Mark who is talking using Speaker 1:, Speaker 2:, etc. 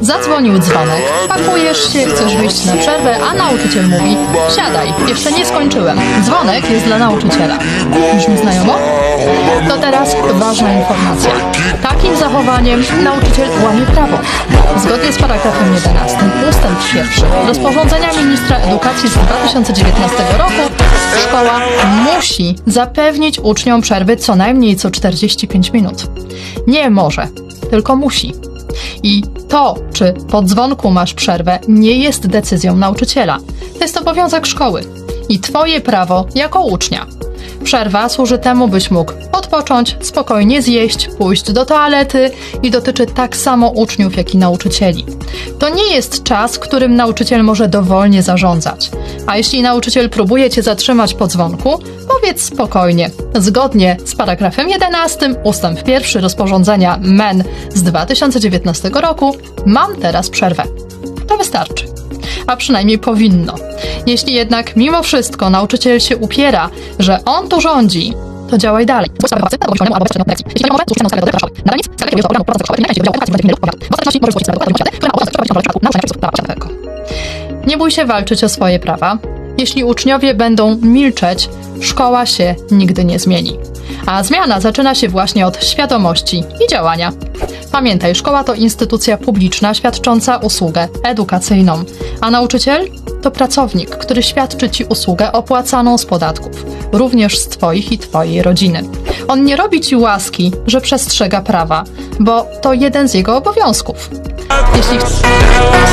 Speaker 1: Zadzwonił dzwonek, pakujesz się, chcesz wyjść na przerwę, a nauczyciel mówi siadaj, jeszcze nie skończyłem. Dzwonek jest dla nauczyciela. Brzmi znajomo? To teraz ważna informacja. Takim zachowaniem nauczyciel łamie prawo. Zgodnie z paragrafem 11 ustęp 1 rozporządzenia ministra edukacji z 2019 roku szkoła musi zapewnić uczniom przerwy co najmniej co 45 minut. Nie może, tylko musi. I to, czy po dzwonku masz przerwę, nie jest decyzją nauczyciela. To jest obowiązek szkoły i Twoje prawo jako ucznia. Przerwa służy temu, byś mógł odpocząć, spokojnie zjeść, pójść do toalety i dotyczy tak samo uczniów, jak i nauczycieli. To nie jest czas, którym nauczyciel może dowolnie zarządzać. A jeśli nauczyciel próbuje cię zatrzymać po dzwonku, powiedz spokojnie. Zgodnie z paragrafem 11 ustęp 1 rozporządzenia MEN z 2019 roku mam teraz przerwę. To wystarczy a przynajmniej powinno. Jeśli jednak mimo wszystko nauczyciel się upiera, że on tu rządzi, to działaj dalej. Nie bój się walczyć o swoje prawa. Jeśli uczniowie będą milczeć, szkoła się nigdy nie zmieni. A zmiana zaczyna się właśnie od świadomości i działania. Pamiętaj, szkoła to instytucja publiczna świadcząca usługę edukacyjną, a nauczyciel to pracownik, który świadczy ci usługę opłacaną z podatków, również z Twoich i Twojej rodziny. On nie robi ci łaski, że przestrzega prawa, bo to jeden z jego obowiązków. Jeśli
Speaker 2: Fighting.